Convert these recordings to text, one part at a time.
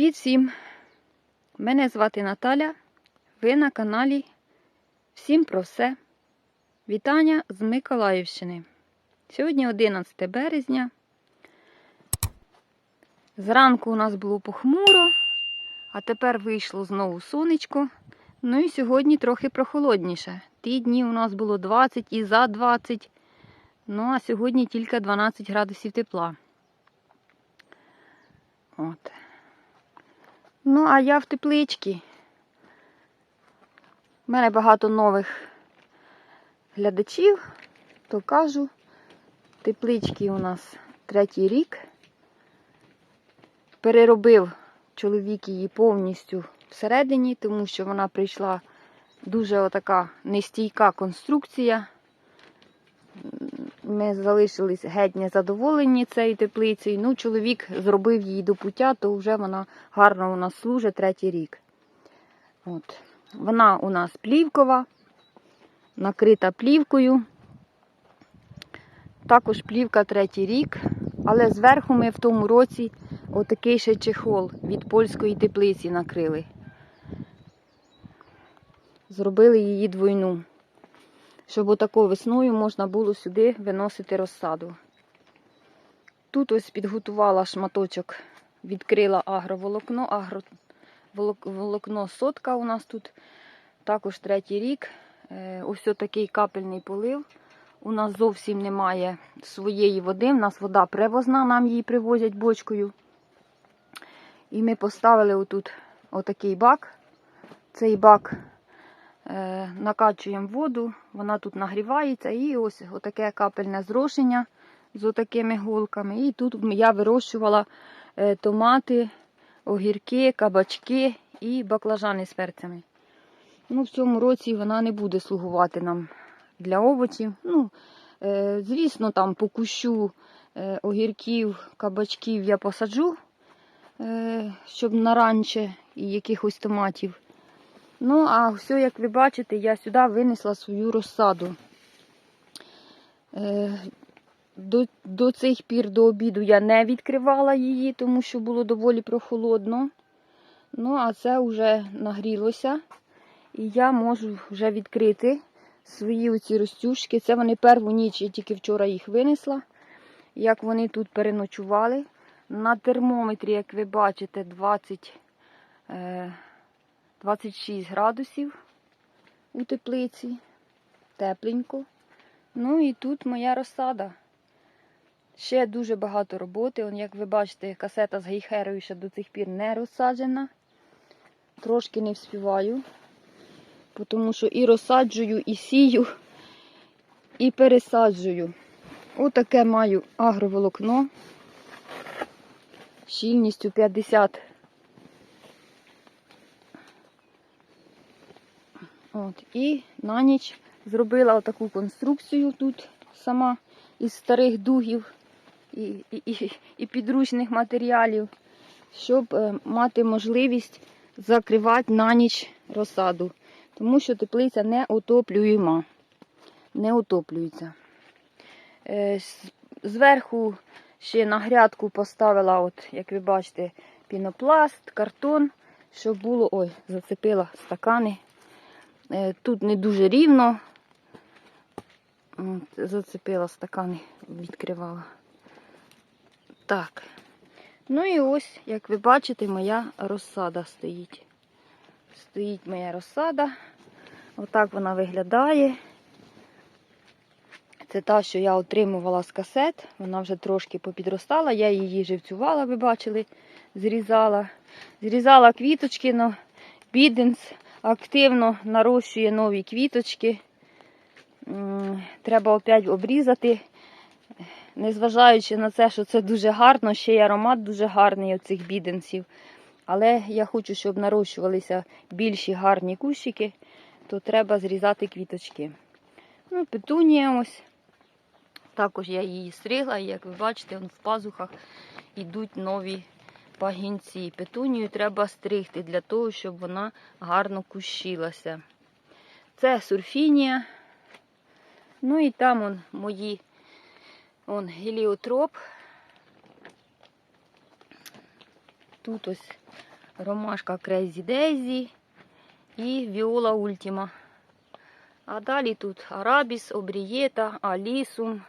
Привіт всім! Мене звати Наталя. Ви на каналі Всім про все. Вітання з Миколаївщини. Сьогодні 11 березня. Зранку у нас було похмуро, а тепер вийшло знову сонечко. Ну і сьогодні трохи прохолодніше. Ті дні у нас було 20 і за 20. Ну а сьогодні тільки 12 градусів тепла. От. Ну, а я в тепличці. У мене багато нових глядачів, то кажу, теплички у нас третій рік. Переробив чоловік її повністю всередині, тому що вона прийшла дуже отака нестійка конструкція. Ми залишились геть незадоволені цією теплицею. Ну, чоловік зробив її до пуття, то вже вона гарно у нас служить третій рік. От. Вона у нас плівкова, накрита плівкою. Також плівка третій рік. Але зверху ми в тому році отакий ще чехол від польської теплиці накрили. Зробили її двойну щоб отакою весною можна було сюди виносити розсаду. Тут ось підготувала шматочок, відкрила агроволокно, агро... волокно сотка у нас тут. Також третій рік. Е, ось такий капельний полив. У нас зовсім немає своєї води. У нас вода привозна, нам її привозять бочкою. І ми поставили отут отакий бак. Цей бак накачуємо воду, вона тут нагрівається, і ось отаке капельне зрошення з отакими голками. І тут я вирощувала е, томати, огірки, кабачки і баклажани з перцями. Ну, В цьому році вона не буде слугувати нам для овочів. Ну, е, Звісно, там по кущу огірків, кабачків я посаджу, щоб на ранче і якихось томатів. Ну, а все, як ви бачите, я сюди винесла свою розсаду. Е, до до цих пір до обіду я не відкривала її, тому що було доволі прохолодно. Ну, а це вже нагрілося. І я можу вже відкрити свої оці розтюжки. Це вони перву ніч, я тільки вчора їх винесла. Як вони тут переночували. На термометрі, як ви бачите, 20. 26 градусів у теплиці. Тепленько. Ну і тут моя розсада. Ще дуже багато роботи. Он, як ви бачите, касета з гейхерою ще до цих пір не розсаджена. Трошки не вспіваю, тому що і розсаджую, і сію, і пересаджую. Отаке маю агроволокно щільністю 50 От, І на ніч зробила таку конструкцію тут сама із старих дугів і і, і, і підручних матеріалів, щоб е, мати можливість закривати на ніч розсаду. Тому що теплиця не отоплюєма. Не отоплюється. Е, зверху ще на грядку поставила, от, як ви бачите, пінопласт, картон, щоб було... Ой, зацепила стакани. Е, тут не дуже рівно. От, Зацепила стакани, відкривала. Так. Ну і ось, як ви бачите, моя розсада стоїть. Стоїть моя розсада. Отак вона виглядає. Це та, що я отримувала з касет. Вона вже трошки попідростала, я її живцювала, ви бачили, зрізала. Зрізала квіточки, но біденс активно нарощує нові квіточки. Треба опять обрізати, незважаючи на це, що це дуже гарно, ще й аромат дуже гарний оцих біденців. Але я хочу, щоб нарощувалися більші гарні кущики, то треба зрізати квіточки. Ну, Петунія ось. Також я її стригла, і як ви бачите, в пазухах йдуть нові пагінці. Петунію треба стригти для того, щоб вона гарно кущилася. Це сурфінія. Ну і там он мої он, геліотроп. Тут ось ромашка Crazy Daisy і Viola Ultima. А далі тут Арабіс, Обрієта, Алісум,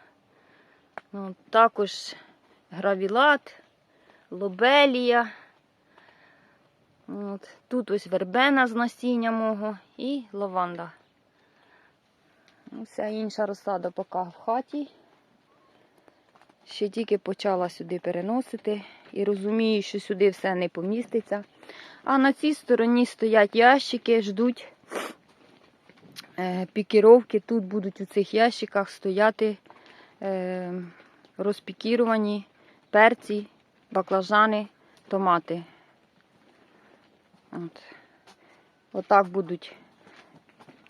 ну, також Гравілат, Лобелія. От. Тут ось вербена з насіння мого і лаванда. Ну, Вся інша розсада поки в хаті. Ще тільки почала сюди переносити і розумію, що сюди все не поміститься. А на цій стороні стоять ящики, ждуть е, пікіровки. Тут будуть у цих ящиках стояти е, розпікіровані перці, баклажани, томати. От. Отак будуть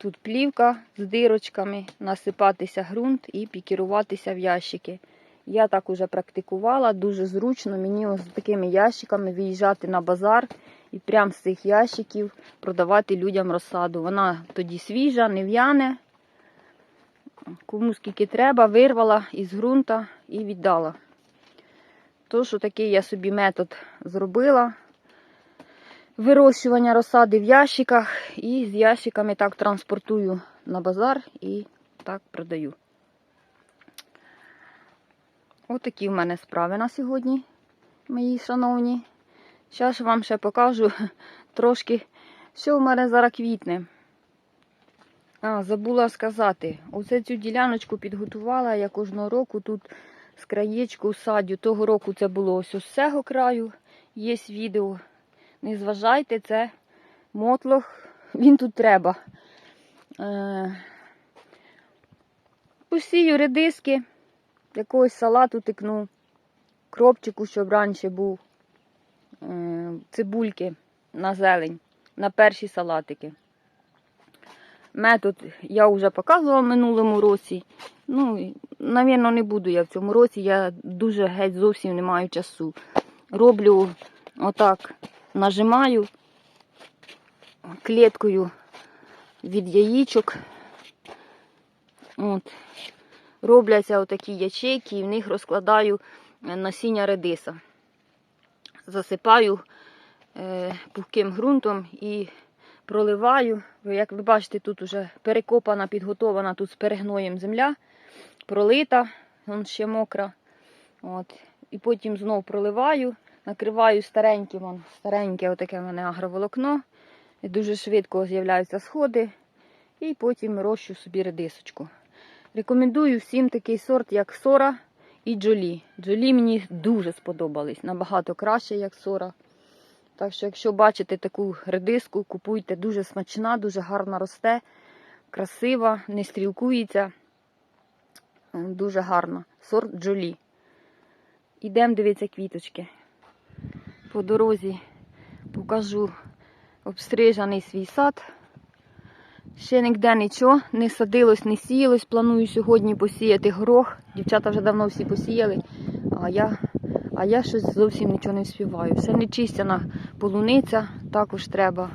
тут плівка з дирочками, насипатися ґрунт і пікіруватися в ящики. Я так уже практикувала, дуже зручно мені з такими ящиками виїжджати на базар і прямо з цих ящиків продавати людям розсаду. Вона тоді свіжа, не в'яне. Кому скільки треба, вирвала із ґрунта і віддала. Тож, такий я собі метод зробила. Вирощування розсади в ящиках і з ящиками так транспортую на базар і так продаю. Отакі в мене справи на сьогодні, мої шановні. Зараз вам ще покажу трошки, що в мене зараз квітне. А, забула сказати, оце цю діляночку підготувала я кожного року тут з краєчку садю. Того року це було ось з цього краю. Є відео. Не зважайте, це мотлох, він тут треба. Е, Посію редиски, якогось салату тикну, кропчику, щоб раніше був, е, цибульки на зелень, на перші салатики. Метод я вже показувала в минулому році. Ну, навірно, не буду я в цьому році. Я дуже геть зовсім не маю часу. Роблю отак, нажимаю клеткою від яєчок. От. Робляться отакі ячейки і в них розкладаю е, насіння редиса. Засипаю е, пухким ґрунтом і проливаю. Як ви бачите, тут вже перекопана, підготована тут з перегноєм земля, пролита, вон ще мокра. От. І потім знов проливаю, накриваю стареньким, вон, стареньке отаке в мене агроволокно. І дуже швидко з'являються сходи. І потім рощу собі редисочку. Рекомендую всім такий сорт, як сора і джолі. Джолі мені дуже сподобались, набагато краще, як сора. Так що, якщо бачите таку редиску, купуйте дуже смачна, дуже гарно росте, красива, не стрілкується. Дуже гарно. Сорт джолі. Ідемо дивитися квіточки. По дорозі покажу обстрижений свій сад. Ще ніде нічого не садилось, не сіялось. Планую сьогодні посіяти горох. Дівчата вже давно всі посіяли, а я а я щось зовсім нічого не вспіваю. Все не чистяна полуниця, також треба.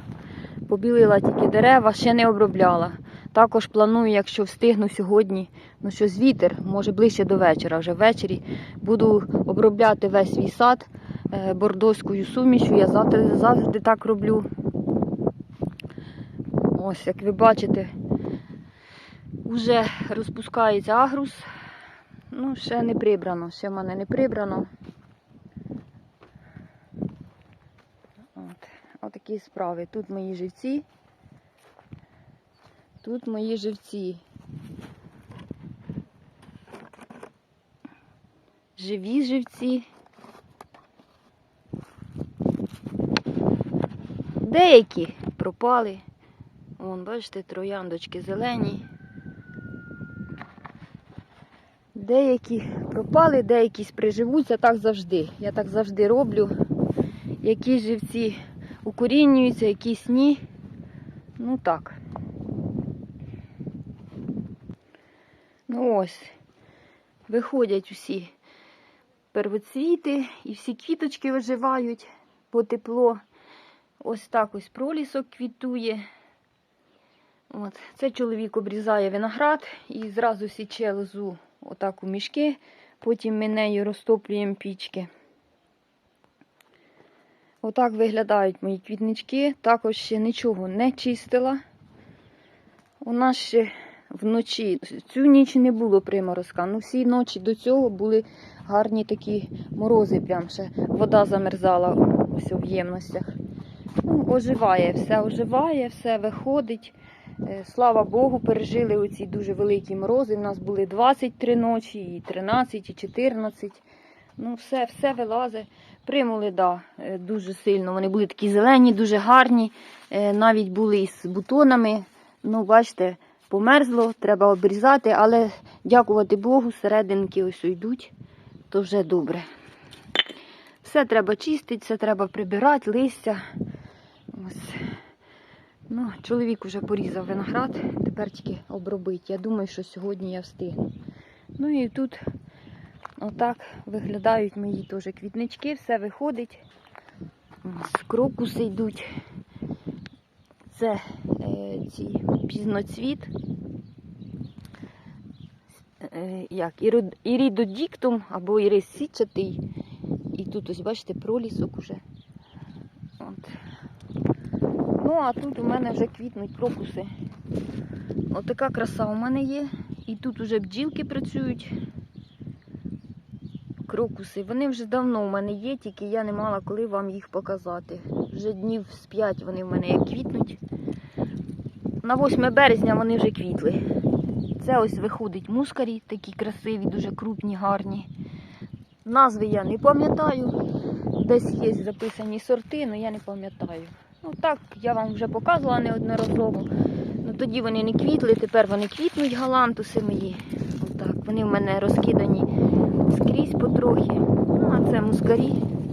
Побілила тільки дерева, ще не обробляла. Також планую, якщо встигну сьогодні, ну щось вітер, може ближче до вечора, вже ввечері, буду обробляти весь свій сад е, бордоською сумішю. Я завжди, завжди так роблю. Ось, як ви бачите, вже розпускається агрус. Ну, ще не прибрано, ще в мене не прибрано. От, отакі справи. Тут мої живці. Тут мої живці. Живі живці. Деякі пропали. Вон, бачите, трояндочки зелені. Деякі пропали, деякі приживуться так завжди. Я так завжди роблю. Які живці укорінюються, якісь ні. Ну так. Ну ось, виходять усі первоцвіти і всі квіточки виживають по тепло. Ось так ось пролісок квітує. От. Це чоловік обрізає виноград і зразу січе лозу отак у мішки, потім ми нею розтоплюємо пічки. Отак виглядають мої квітнички. Також ще нічого не чистила. У нас ще вночі, цю ніч не було приморозка. Ну, всі ночі до цього були гарні такі морози, прям ще вода замерзала ось у ємностях. Ну, оживає, все оживає, все виходить. Е, Слава Богу, пережили оці дуже великі морози. У нас були 23 ночі, і 13, і 14. Ну, все, все вилазить. Примули, да, е, дуже сильно. Вони були такі зелені, дуже гарні. Е, Навіть були із бутонами. Ну, бачите, померзло, треба обрізати, але дякувати Богу, серединки ось йдуть, то вже добре. Все треба чистити, все треба прибирати, листя. Ось. Ну, чоловік вже порізав виноград, тепер тільки обробить. Я думаю, що сьогодні я встигну. Ну і тут отак виглядають мої теж квітнички, все виходить. Ось Крокуси йдуть. Це е, ці пізноцвіт. Е, як, ірідодіктум або ірис січатий. І тут ось, бачите, пролісок уже. От. Ну, а тут у мене вже квітнуть крокуси. Отака краса у мене є. І тут уже бджілки працюють. Крокуси. Вони вже давно у мене є, тільки я не мала коли вам їх показати. Вже днів з 5 вони в мене як квітнуть. На 8 березня вони вже квітли. Це ось виходить мускарі, такі красиві, дуже крупні, гарні. Назви я не пам'ятаю. Десь є записані сорти, але я не пам'ятаю. Ну так, я вам вже показувала неодноразово. Ну тоді вони не квітли, тепер вони квітнуть галантуси мої. Отак. Вони в мене розкидані скрізь потрохи. Ну, а це мускарі.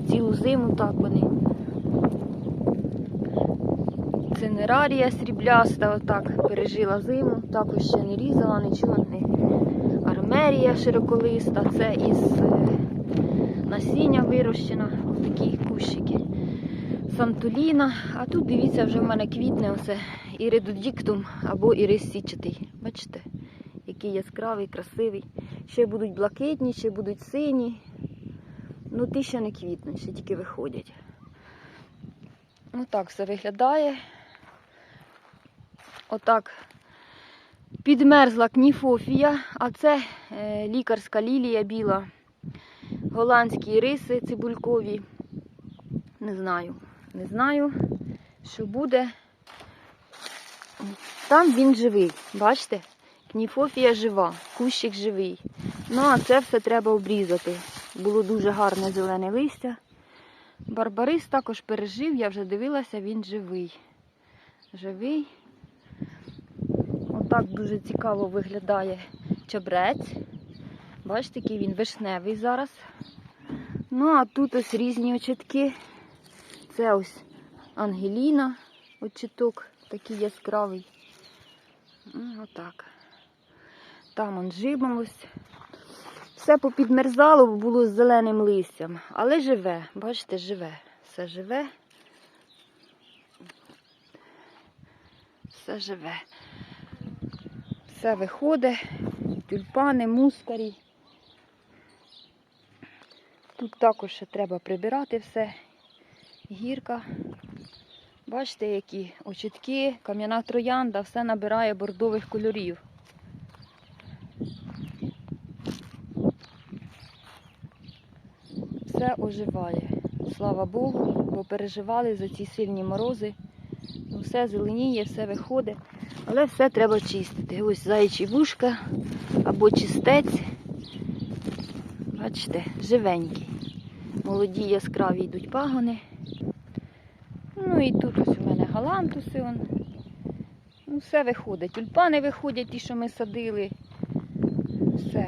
Цілу зиму так вони. Це нерарія срібляста, отак пережила зиму, також ще не різала, нічого не. Армерія широколиста, це із е, насіння вирощена, такі кущики. Сантуліна, а тут дивіться, вже в мене квітне оце іридодіктум або ірис січатий. Бачите, який яскравий, красивий. Ще будуть блакитні, ще будуть сині. Ну, ті ще не квітнуть, ще тільки виходять. Отак все виглядає. Отак підмерзла кніфофія, а це е, лікарська лілія біла. Голландські риси цибулькові. Не знаю. Не знаю, що буде. Там він живий. Бачите? Кніфофія жива, кущик живий. Ну, а це все треба обрізати. Було дуже гарне зелене листя. Барбарис також пережив, я вже дивилася, він живий. Живий. Отак дуже цікаво виглядає чабрець. Бачите, який він вишневий зараз. Ну, а тут ось різні очітки. Це ось Ангеліна, очіток такий яскравий. Ну, Отак. Там он жимолось. Все попідмерзало, бо було з зеленим листям. Але живе, бачите, живе. Все живе. Все живе. Все виходить. Тюльпани, мускарі. Тут також ще треба прибирати все. Гірка. Бачите, які очітки, кам'яна троянда, все набирає бордових кольорів. Все оживає. Слава Богу, бо переживали за ці сильні морози. Ну, все зеленіє, все виходить. Але все треба чистити. Ось заячі вушка або чистець. Бачите, живенький. Молоді яскраві йдуть пагони. Ну і тут ось у мене галантуси. Он. Ну, все виходить. Тюльпани виходять, ті, що ми садили. Все.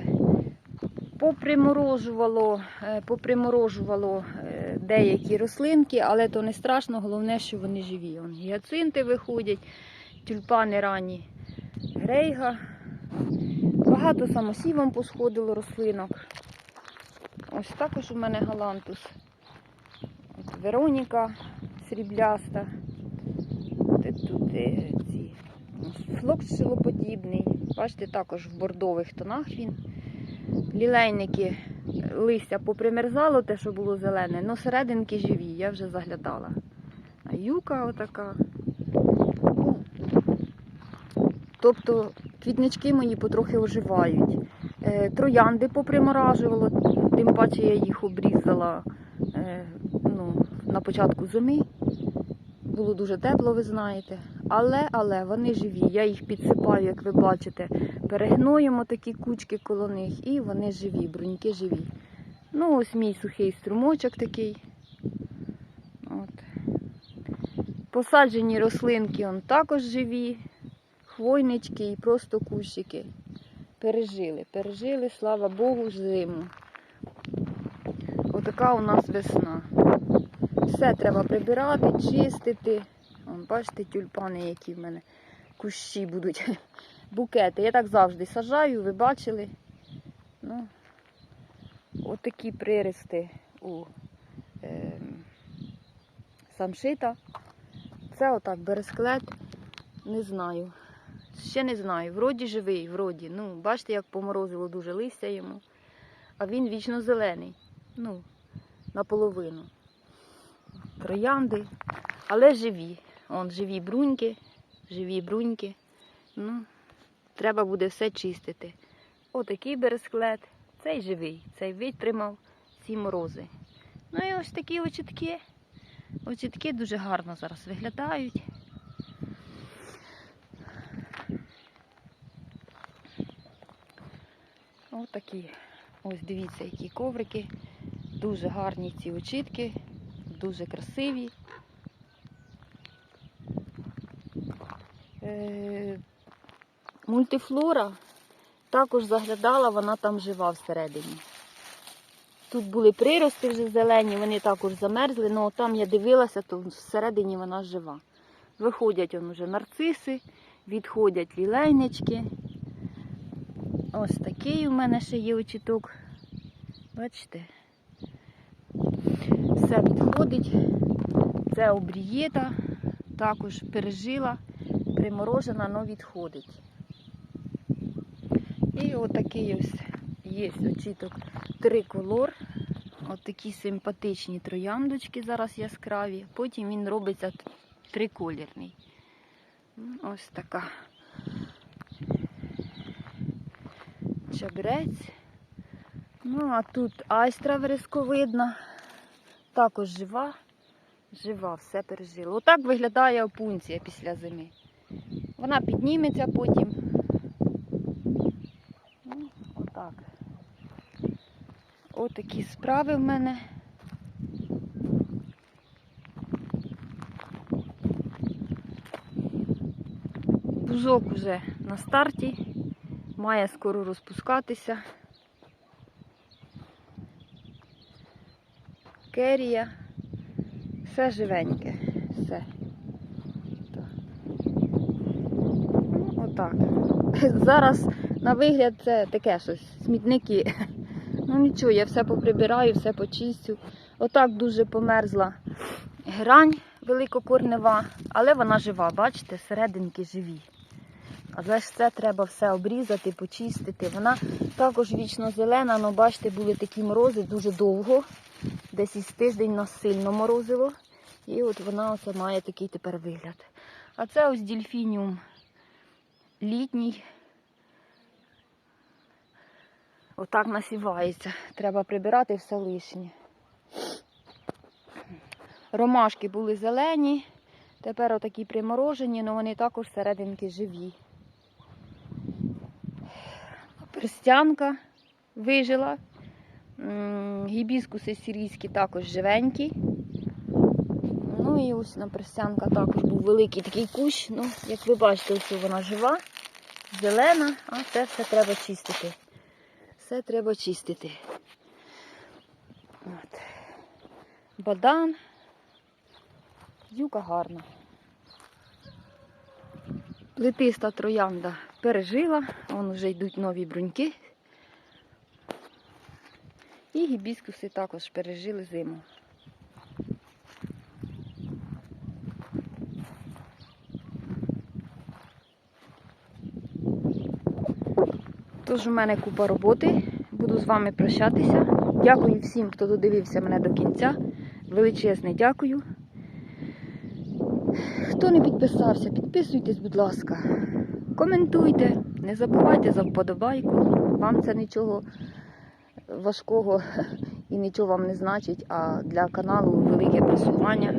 Поприморожувало, е, поприморожувало е, деякі рослинки, але то не страшно, головне, що вони живі. Он, гіацинти виходять, тюльпани ранні, грейга. Багато самосівом посходило рослинок. Ось також у мене галантус. От Вероніка срібляста. Тут ці флокс шилоподібний. Бачите, також в бордових тонах він. Лілейники листя попримерзало, те, що було зелене, але серединки живі, я вже заглядала. А юка отака. Ну, Тобто квітнички мої потрохи оживають. Е, Троянди поприморажувало, тим паче я їх обрізала е, ну, на початку зими. Було дуже тепло, ви знаєте. Але, але вони живі. Я їх підсипаю, як ви бачите, перегноємо такі кучки коло них, і вони живі, бруньки живі. Ну, ось мій сухий струмочок такий. От. Посаджені рослинки он також живі, хвойнички і просто кущики. Пережили, пережили, слава Богу, зиму. Отака у нас весна. Все треба прибирати, чистити. Вон, бачите, тюльпани, які в мене кущі будуть. Букети. Я так завжди сажаю, ви бачили. Ну, отакі приристи у е, самшита. Це отак бересклет. Не знаю. Ще не знаю. Вроді живий, вроді. Ну, бачите, як поморозило дуже листя йому. А він вічно зелений. Ну, наполовину. Троянди. Але живі. Он живі бруньки, живі бруньки. Ну, треба буде все чистити. Отакий бересклет. Цей живий, цей витримав ці морози. Ну і ось такі очітки. Очітки дуже гарно зараз виглядають. Ось такі. Ось дивіться, які коврики. Дуже гарні ці очітки, дуже красиві. Е, Мультифлора також заглядала, вона там жива всередині. Тут були прирости вже зелені, вони також замерзли, але там я дивилася, то всередині вона жива. Виходять уже нарциси, відходять лілейнички. Ось такий у мене ще є очіток. Бачите? Все відходить. Це обрієта, також пережила, приморожена, але відходить. І отакий ось є очіток триколор. От такі симпатичні трояндочки зараз яскраві. Потім він робиться триколірний. Ось така. Чабрець. Ну, а тут айстра вересковидна. Також жива. Жива, все пережила. Отак виглядає опунція після зими. Вона підніметься потім. Ну, отак. Отакі справи в мене. Бузок уже на старті, має скоро розпускатися. Керія. Все живеньке. Все. Ну, отак. Зараз на вигляд це таке щось, смітники. Ну нічого, я все поприбираю, все почистю. Отак дуже померзла грань великокорнева, але вона жива, бачите, серединки живі. Але ж це треба все обрізати, почистити. Вона також вічно зелена, але бачите, були такі морози дуже довго. Десь із тиждень нас сильно морозило. І от вона оце має такий тепер вигляд. А це ось дільфініум літній. Отак насівається. Треба прибирати все лишнє. Ромашки були зелені, тепер отакі приморожені, але вони також серединки живі. Перстянка вижила. Гібіскуси сирійські також живенькі. Ну і ось на перстянка також був великий такий кущ. Ну, як ви бачите, ось вона жива, зелена, а це все треба чистити. Все треба чистити. От. Бадан. Юка гарна. Плетиста троянда пережила, вон вже йдуть нові бруньки. І гібіскуси також пережили зиму. Тож у мене купа роботи. Буду з вами прощатися. Дякую всім, хто додивився мене до кінця. Величезне дякую. Хто не підписався, підписуйтесь, будь ласка. Коментуйте, не забувайте за вподобайку. Вам це нічого важкого і нічого вам не значить, а для каналу велике просування.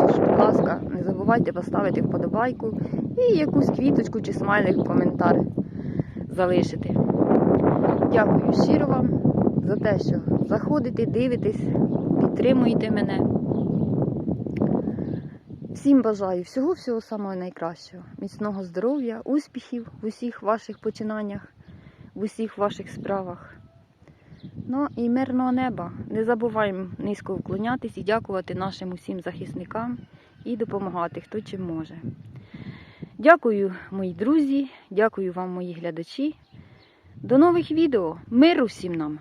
Тож, будь ласка, не забувайте поставити вподобайку і якусь квіточку чи смайлик коментар залишити. Дякую щиро вам за те, що заходите, дивитесь, підтримуєте мене. Всім бажаю всього-всього самого найкращого, міцного здоров'я, успіхів в усіх ваших починаннях, в усіх ваших справах. Ну і мирного неба. Не забуваємо низько вклонятись і дякувати нашим усім захисникам і допомагати, хто чим може. Дякую, мої друзі, дякую вам, мої глядачі. До нових відео. Миру всім нам!